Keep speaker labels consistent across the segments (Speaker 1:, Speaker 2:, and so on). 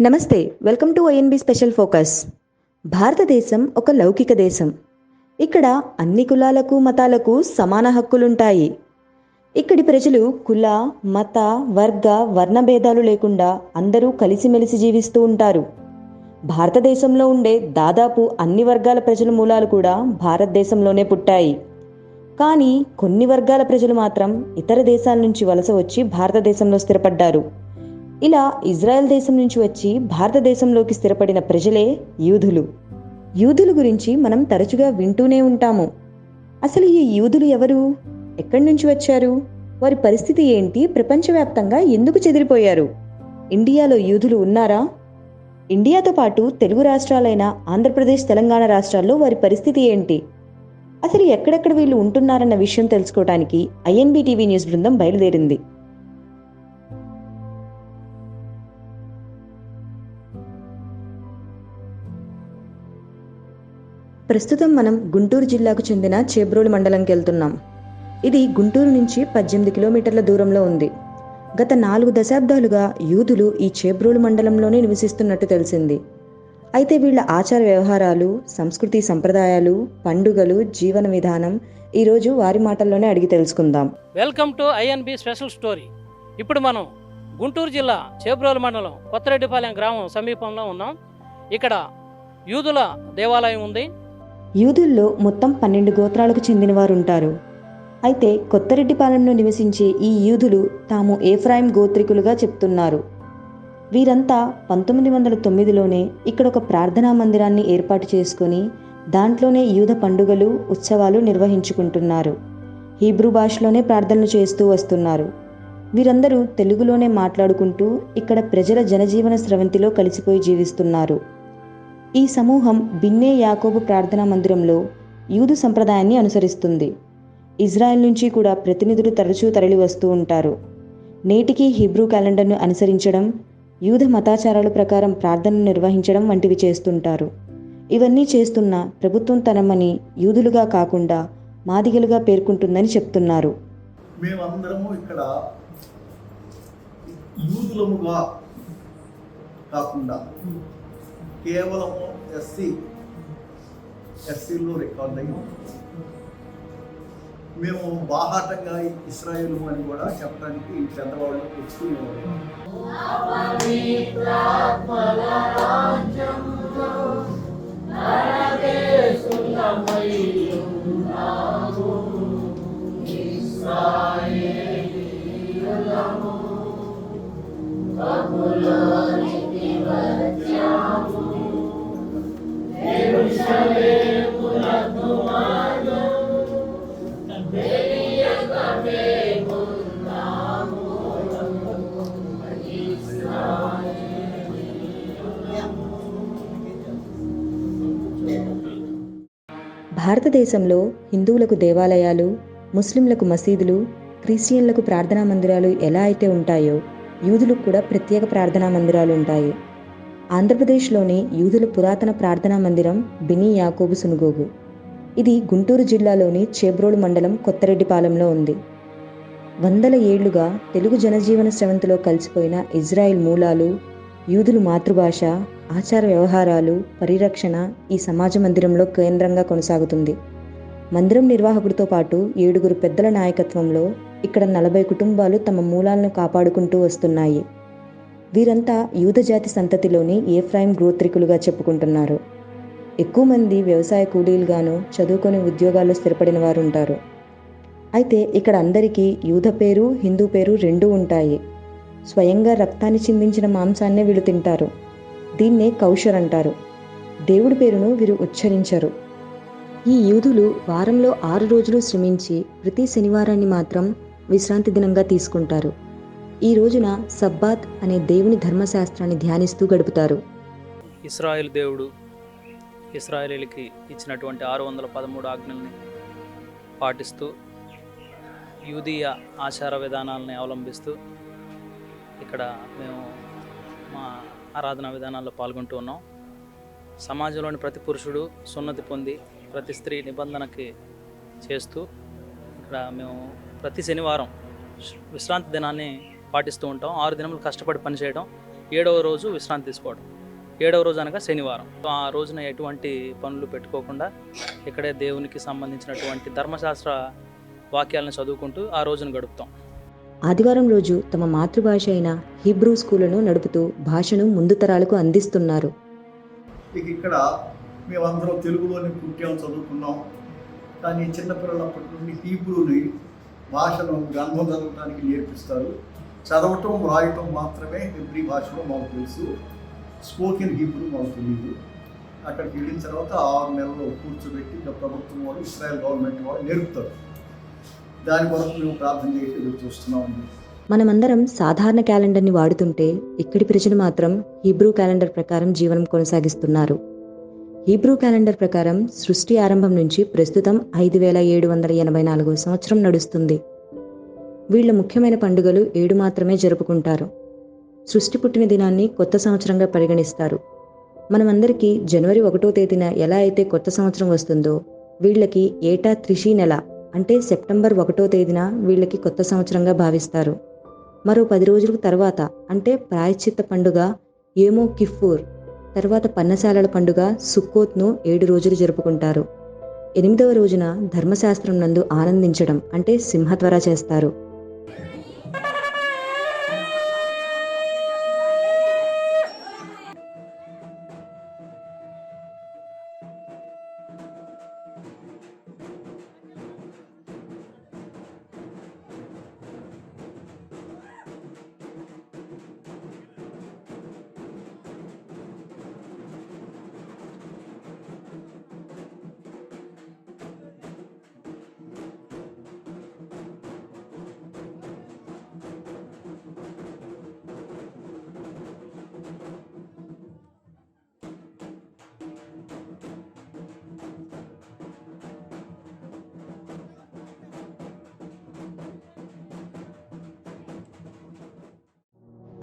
Speaker 1: Namaste welcome to INB special focus భారతదేశం ఒక లౌకిక దేశం. ఇక్కడ అన్ని కులాలకు మతాలకు సమాన హక్కులుంటాయి. ఇక్కడి ప్రజలు కుల మత వర్గ వర్ణ భేదాలు లేకుండా అందరూ కలిసిమెలిసి జీవిస్తూ ఉంటారు. భారతదేశంలో ఉండే దాదాపు అన్ని వర్గాల ప్రజల మూలాలు కూడా భారతదేశంలోనే పుట్టాయి. కానీ కొన్ని వర్గాల ప్రజలు మాత్రం ఇతర దేశాల నుంచి వలస వచ్చి భారతదేశంలో స్థిరపడ్డారు. ఇలా ఇజ్రాయెల్ దేశం నుంచి వచ్చి భారతదేశంలోకి స్థిరపడిన ప్రజలే యూదులు. యూదుల గురించి మనం తరచుగా వింటూనే ఉంటాము. అసలు ఈ యూదులు ఎవరు? ఎక్కడి నుంచి వచ్చారు? వారి పరిస్థితి ఏంటి? ప్రపంచవ్యాప్తంగా ఎందుకు చెదిరిపోయారు? ఇండియాలో యూదులు ఉన్నారా? ఇండియాతో పాటు తెలుగు రాష్ట్రాలైన ఆంధ్రప్రదేశ్ తెలంగాణ రాష్ట్రాల్లో వారి పరిస్థితి ఏంటి? అసలు ఎక్కడెక్కడ వీళ్ళు ఉంటున్నారన్న విషయం తెలుసుకోవడానికి ఐఎన్బి టీవీ న్యూస్ బృందం బయలుదేరింది. ప్రస్తుతం మనం గుంటూరు జిల్లాకు చెందిన చేబ్రోలు మండలంకి వెళ్తున్నాం. ఇది గుంటూరు నుంచి పద్దెనిమిది కిలోమీటర్ల దూరంలో ఉంది. గత నాలుగు దశాబ్దాలుగా యూదులు ఈ చేబ్రోలు మండలంలోనే నివసిస్తున్నట్టు తెలిసింది. అయితే వీళ్ళ ఆచార వ్యవహారాలు సంస్కృతి సంప్రదాయాలు పండుగలు జీవన విధానం ఈరోజు వారి మాటల్లోనే అడిగి తెలుసుకుందాం.
Speaker 2: Welcome to INB special story. ఇప్పుడు మనం గుంటూరు జిల్లా చేబ్రోలు మండలం కొత్తరెడ్డిపాలెం గ్రామం సమీపంలో ఉన్నాం. ఇక్కడ యూదుల దేవాలయం ఉంది.
Speaker 1: యూదుల్లో మొత్తం పన్నెండు గోత్రాలకు చెందిన వారు ఉంటారు అయితే కొత్తరెడ్డిపాలెంలో నివసించే ఈ యూదులు తాము ఏఫ్రాయిం గోత్రికులుగా చెప్తున్నారు. వీరంతా పంతొమ్మిది వందల తొమ్మిదిలోనే ఇక్కడ ఒక ప్రార్థనా మందిరాన్ని ఏర్పాటు చేసుకొని దాంట్లోనే యూద పండుగలు ఉత్సవాలు నిర్వహించుకుంటున్నారు. హీబ్రూ భాషలోనే ప్రార్థనలు చేస్తూ వస్తున్నారు. వీరందరూ తెలుగులోనే మాట్లాడుకుంటూ ఇక్కడ ప్రజల జనజీవన స్రవంతిలో కలిసిపోయి జీవిస్తున్నారు. ఈ సమూహం బిన్నే యాకోబు ప్రార్థనా మందిరంలో యూదు సంప్రదాయాన్ని అనుసరిస్తుంది. ఇజ్రాయెల్ నుంచి కూడా ప్రతినిధులు తరచూ తరలి వస్తూ ఉంటారు. నేటికి హిబ్రూ క్యాలెండర్ను అనుసరించడం యూద మతాచారాల ప్రకారం ప్రార్థనను నిర్వహించడం వంటివి చేస్తుంటారు. ఇవన్నీ చేస్తున్న ప్రభుత్వం తనమని యూదులుగా కాకుండా మాదిగలుగా పేర్కొంటుందని చెప్తున్నారు.
Speaker 3: మేమందరము ఇక్కడ యూదులముగా కాకుండా కేవలము ఎస్సీ ఎస్సీలో రికార్డ్ అయ్యి మేము బాహాటంగా ఇస్రాయేల్ అని కూడా చెప్పడానికి చంద్రబాబు తెచ్చుకునేవాళ్ళు
Speaker 1: భారతదేశంలో హిందువులకు దేవాలయాలు ముస్లింలకు మసీదులు క్రిస్టియన్లకు ప్రార్థనా మందిరాలు ఎలా అయితే ఉంటాయో యూదులకు కూడా ప్రత్యేక ప్రార్థనా మందిరాలు ఉంటాయి. ఆంధ్రప్రదేశ్లోని యూదుల పురాతన ప్రార్థనా మందిరం బినీ యాకోబు సునుగోగు. ఇది గుంటూరు జిల్లాలోని చేబ్రోలు మండలం కొత్తరెడ్డిపాలెంలో ఉంది. వందల ఏళ్ళుగా తెలుగు జనజీవన స్రవంతిలో కలిసిపోయిన ఇజ్రాయిల్ మూలాలు యూదులు మాతృభాష ఆచార వ్యవహారాలు పరిరక్షణ ఈ సమాజ మందిరంలో కేంద్రంగా కొనసాగుతుంది. మందిరం నిర్వాహకుడితో పాటు ఏడుగురు పెద్దల నాయకత్వంలో ఇక్కడ నలభై కుటుంబాలు తమ మూలాలను కాపాడుకుంటూ వస్తున్నాయి. వీరంతా యూదజాతి సంతతిలోని ఏఫ్రాయిం గోత్రికులుగా చెప్పుకుంటున్నారు. ఎక్కువ మంది వ్యవసాయ కూలీలుగాను చదువుకొని ఉద్యోగాల్లో స్థిరపడిన వారు ఉంటారు అయితే ఇక్కడ అందరికీ యూద పేరు హిందూ పేరు రెండూ ఉంటాయి. స్వయంగా రక్తాన్ని చిందించిన మాంసాన్నే వీళ్ళు తింటారు. దీన్నే కౌషర్ అంటారు. దేవుడి పేరును వీరు ఉచ్చరించరు. ఈ యూదులు వారంలో ఆరు రోజులు శ్రమించి ప్రతి శనివారాన్ని మాత్రం విశ్రాంతి దినంగా తీసుకుంటారు. ఈ రోజున సబ్బాత్ అనే దేవుని ధర్మశాస్త్రాన్ని ధ్యానిస్తూ గడుపుతారు.
Speaker 2: ఇస్రాయల్ దేవుడు ఇస్రాయలీలకి ఇచ్చినటువంటి ఆరు వందల పదమూడు ఆజ్ఞల్ని పాటిస్తూ యూదీయ ఆచార విధానాలని అవలంబిస్తూ ఇక్కడ మేము మా ఆరాధన విధానాల్లో పాల్గొంటూ ఉన్నాం. సమాజంలోని ప్రతి పురుషుడు సున్నతి పొంది ప్రతి స్త్రీ నిబంధనకి చేస్తూ ఇక్కడ మేము ప్రతి శనివారం విశ్రాంతి దినాన్ని పాటిస్తూ ఉంటాం. ఆరు దినములు కష్టపడి పనిచేయడం
Speaker 4: ఏడవ రోజు విశ్రాంతి తీసుకోవడం. ఏడవ రోజు అనగా శనివారం. సో ఆ రోజున ఎటువంటి పనులు పెట్టుకోకుండా ఇక్కడే దేవునికి సంబంధించినటువంటి ధర్మశాస్త్ర వాక్యాలను చదువుకుంటూ ఆ రోజును గడుపుతాం.
Speaker 1: ఆదివారం రోజు తమ మాతృభాష అయిన హిబ్రూ స్కూళ్ళను నడుపుతూ భాషను ముందు తరాలకు అందిస్తున్నారు.
Speaker 3: ఇక్కడ మేమందరం తెలుగులోనే పుట్టాం చదువుకున్నాం. కానీ చిన్నపిల్లలప్పటి నుండి హీబ్రూని భాషను గ్రంథం చదవడానికి నేర్పిస్తారు. చదవటం వ్రాయటం మాత్రమే హిబ్రీ భాషలో మాకు తెలుసు. స్పోకెన్ హీబ్రూ మాకు తెలియదు అక్కడికి వెళ్ళిన తర్వాత ఆరు నెలలు కూర్చోబెట్టి ప్రభుత్వం వాళ్ళు ఇస్రాయల్ గవర్నమెంట్ వాళ్ళు నేర్పుతారు. దాని కొరకు మేము ప్రార్థన చేసి ఎదురు చూస్తున్నామండి
Speaker 1: మనమందరం సాధారణ క్యాలెండర్ని వాడుతుంటే ఇక్కడి ప్రజలు మాత్రం హీబ్రూ క్యాలెండర్ ప్రకారం జీవనం కొనసాగిస్తున్నారు. హీబ్రూ క్యాలెండర్ ప్రకారం సృష్టి ఆరంభం నుంచి ప్రస్తుతం ఐదు వేల ఏడు వందల ఎనభై నాలుగు సంవత్సరం నడుస్తుంది. వీళ్ళ ముఖ్యమైన పండుగలు ఏడు మాత్రమే జరుపుకుంటారు. సృష్టి పుట్టిన దినాన్ని కొత్త సంవత్సరంగా పరిగణిస్తారు. మనమందరికీ జనవరి ఒకటో తేదీన ఎలా అయితే కొత్త సంవత్సరం వస్తుందో వీళ్ళకి ఏటా త్రిషి నెల అంటే సెప్టెంబర్ ఒకటో తేదీన వీళ్ళకి కొత్త సంవత్సరంగా భావిస్తారు. మరో పది రోజుల తర్వాత అంటే ప్రాయశ్చిత్త పండుగ ఏమో కిఫూర్ తర్వాత పన్నశాలల పండుగ సుక్కోత్ను ఏడు రోజులు జరుపుకుంటారు. ఎనిమిదవ రోజున ధర్మశాస్త్రం నందు ఆనందించడం అంటే సింహత్వర చేస్తారు.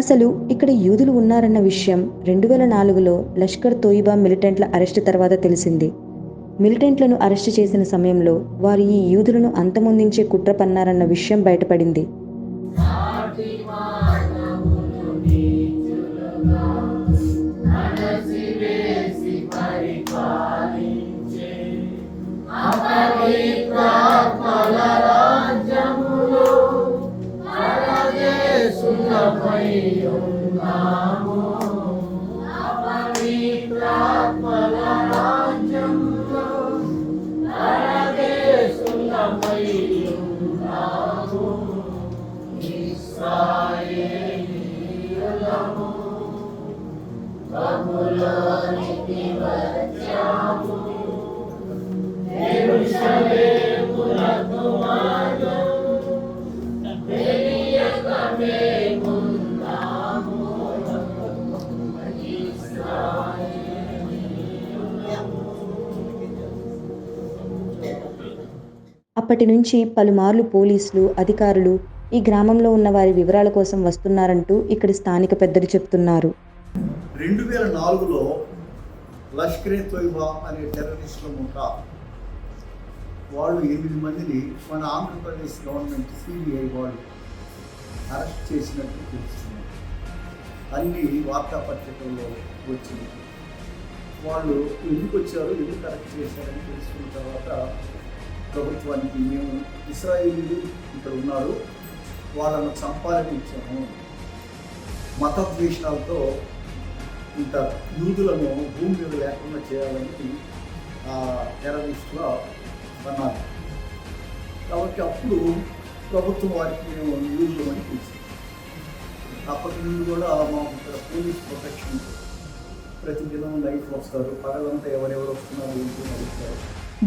Speaker 1: అసలు ఇక్కడ యూదులు ఉన్నారన్న విషయం రెండు వేల నాలుగులో లష్కర్ తోయిబా మిలిటెంట్ల అరెస్టు తర్వాత తెలిసింది. మిలిటెంట్లను అరెస్టు చేసిన సమయంలో వారు ఈ యూదులను అంతమొందించే కుట్ర పన్నారన్న విషయం బయటపడింది. అప్పటి నుంచి పలుమార్లు పోలీసులు అధికారులు ఈ గ్రామంలో ఉన్న వారి వివరాల కోసం వస్తున్నారంటూ ఇక్కడి స్థానిక పెద్దలు చెప్తున్నారు.
Speaker 3: రెండు వేల నాలుగులో లష్కరే తోయిబా అనే టెర్రరిస్టుల ముఠ. వాళ్ళు ఎనిమిది మందిని మన ఆంధ్రప్రదేశ్ గవర్నమెంట్ సిబిఐ వాళ్ళు అరెస్ట్ చేసినట్టు తెలుస్తుంది. అన్ని వార్తాపత్రికల్లో వచ్చింది. వాళ్ళు ఎందుకు వచ్చారు ఎందుకు అరెస్ట్ చేశారని తెలుసుకున్న తర్వాత ప్రభుత్వానికి మేము ఇస్రాయేలీలు ఇక్కడ ఉన్నారు. వాళ్ళను చంపాలని ఇచ్చాము మత ద్వేషాలతో ఇంత యూదులను భూమి మీద లేకుండా చేయాలని ఆ అన్నారు. కాబట్టి అప్పుడు ప్రభుత్వం వారికి మేము యూదులు అని పిలిచింది అప్పటి నుండి కూడా మాకు ఇక్కడ పోలీస్ ప్రొటెక్షన్ ప్రతిదినం లైఫ్ వస్తారు. పగలంతా ఎవరెవరు వస్తున్నారు ఏంటి నడుస్తారు అడుగుతారు.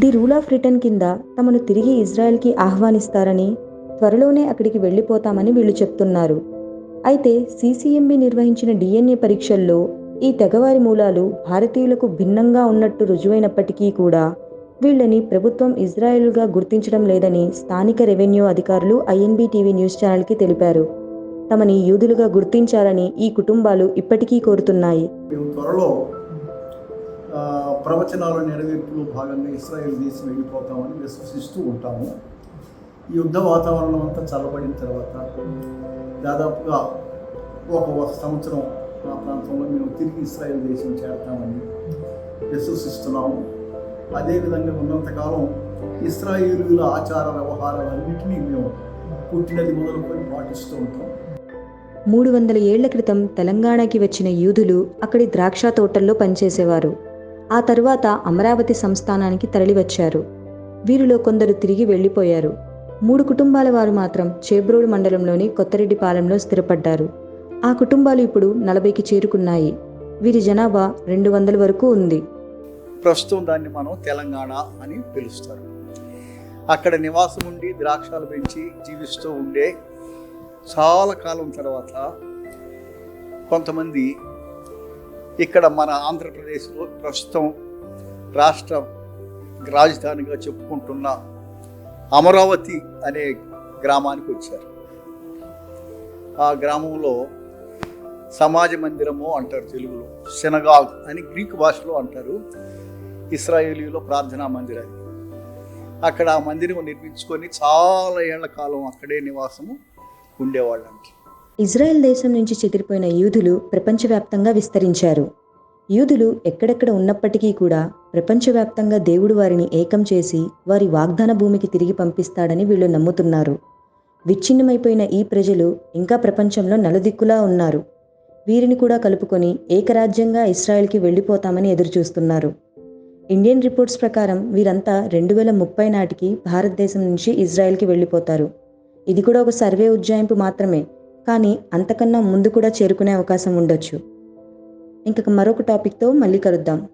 Speaker 1: ది రూల్ ఆఫ్ రిటర్న్ కింద తమను తిరిగి ఇజ్రాయెల్కి ఆహ్వానిస్తారని త్వరలోనే అక్కడికి వెళ్ళిపోతామని వీళ్ళు చెప్తున్నారు. అయితే సీసీఎంబీ నిర్వహించిన డిఎన్ఏ పరీక్షల్లో ఈ తెగవారి మూలాలు భారతీయులకు భిన్నంగా ఉన్నట్టు రుజువైనప్పటికీ కూడా వీళ్ళని ప్రభుత్వం ఇజ్రాయెల్గా గుర్తించడం లేదని స్థానిక రెవెన్యూ అధికారులు ఐఎన్బీ టీవీ న్యూస్ ఛానల్కి తెలిపారు. తమని యూదులుగా గుర్తించాలని ఈ కుటుంబాలు ఇప్పటికీ కోరుతున్నాయి.
Speaker 3: త్వరలో ప్రవచనాల నెరవేర్పులో భాగంగా ఇస్రాయేల్ దేశం వెళ్ళిపోతామని విశ్వసిస్తూ ఉంటాము. ఈ యుద్ధ వాతావరణం అంతా చల్లబడిన తర్వాత దాదాపుగా ఒక ఒక సంవత్సరం మా ప్రాంతంలో మేము తిరిగి ఇస్రాయేల్ దేశం చేరతామని విశ్వసిస్తున్నాము అదేవిధంగా ఉన్నంతకాలం ఇస్రాయేలుల ఆచార వ్యవహారాలన్నింటినీ మేము పుట్టినది మొదలుకొని పాటిస్తూ ఉంటాం.
Speaker 1: మూడు వందల ఏళ్ళ క్రితం తెలంగాణకి వచ్చిన యూదులు అక్కడి ద్రాక్ష తోటల్లో పనిచేసేవారు. ఆ తరువాత అమరావతి సంస్థానానికి తరలివచ్చారు. వీరిలో కొందరు తిరిగి వెళ్ళిపోయారు. మూడు కుటుంబాల వారు మాత్రం చేబ్రోడు మండలంలోని కొత్తరెడ్డిపాలెంలో స్థిరపడ్డారు. ఆ కుటుంబాలు ఇప్పుడు నలభైకి చేరుకున్నాయి. వీరి జనాభా రెండు వందల వరకు ఉంది.
Speaker 3: ప్రస్తుతం దాన్ని మనం తెలంగాణ అని పిలుస్తారు. అక్కడ నివాసం ఉండి ద్రాక్షాలు పెంచి జీవిస్తూ ఉండే చాలా కాలం తర్వాత కొంతమంది ఇక్కడ మన ఆంధ్రప్రదేశ్లో ప్రస్తుతం రాష్ట్ర రాజధానిగా చెప్పుకుంటున్న అమరావతి అనే గ్రామానికి వచ్చారు. ఆ గ్రామంలో సమాజ మందిరము అంటారు తెలుగులో సినగాగ్ అని గ్రీక్ భాషలో అంటారు ఇస్రాయేలీలో ప్రార్థనా మందిరాన్ని అక్కడ ఆ మందిరం నిర్మించుకొని చాలా ఏళ్ళ కాలం అక్కడే నివాసము ఉండేవాళ్ళంటే
Speaker 1: ఇజ్రాయెల్ దేశం నుంచి చెదిరిపోయిన యూదులు ప్రపంచవ్యాప్తంగా విస్తరించారు. యూదులు ఎక్కడెక్కడ ఉన్నప్పటికీ కూడా ప్రపంచవ్యాప్తంగా దేవుడు వారిని ఏకం చేసి వారి వాగ్దాన భూమికి తిరిగి పంపిస్తాడని వీళ్ళు నమ్ముతున్నారు. విచ్ఛిన్నమైపోయిన ఈ ప్రజలు ఇంకా ప్రపంచంలో నలుదిక్కులా ఉన్నారు. వీరిని కూడా కలుపుకొని ఏకరాజ్యంగా ఇస్రాయెల్కి వెళ్ళిపోతామని ఎదురుచూస్తున్నారు. ఇండియన్ రిపోర్ట్స్ ప్రకారం వీరంతా రెండు వేల ముప్పై నాటికి భారతదేశం నుంచి ఇజ్రాయెల్కి వెళ్ళిపోతారు. ఇది కూడా ఒక సర్వే ఉజ్జాయింపు మాత్రమే. కానీ అంతకన్నా ముందు కూడా చేరుకునే అవకాశం ఉండొచ్చు. ఇంకొక మరొక టాపిక్తో మళ్ళీ కలుద్దాం.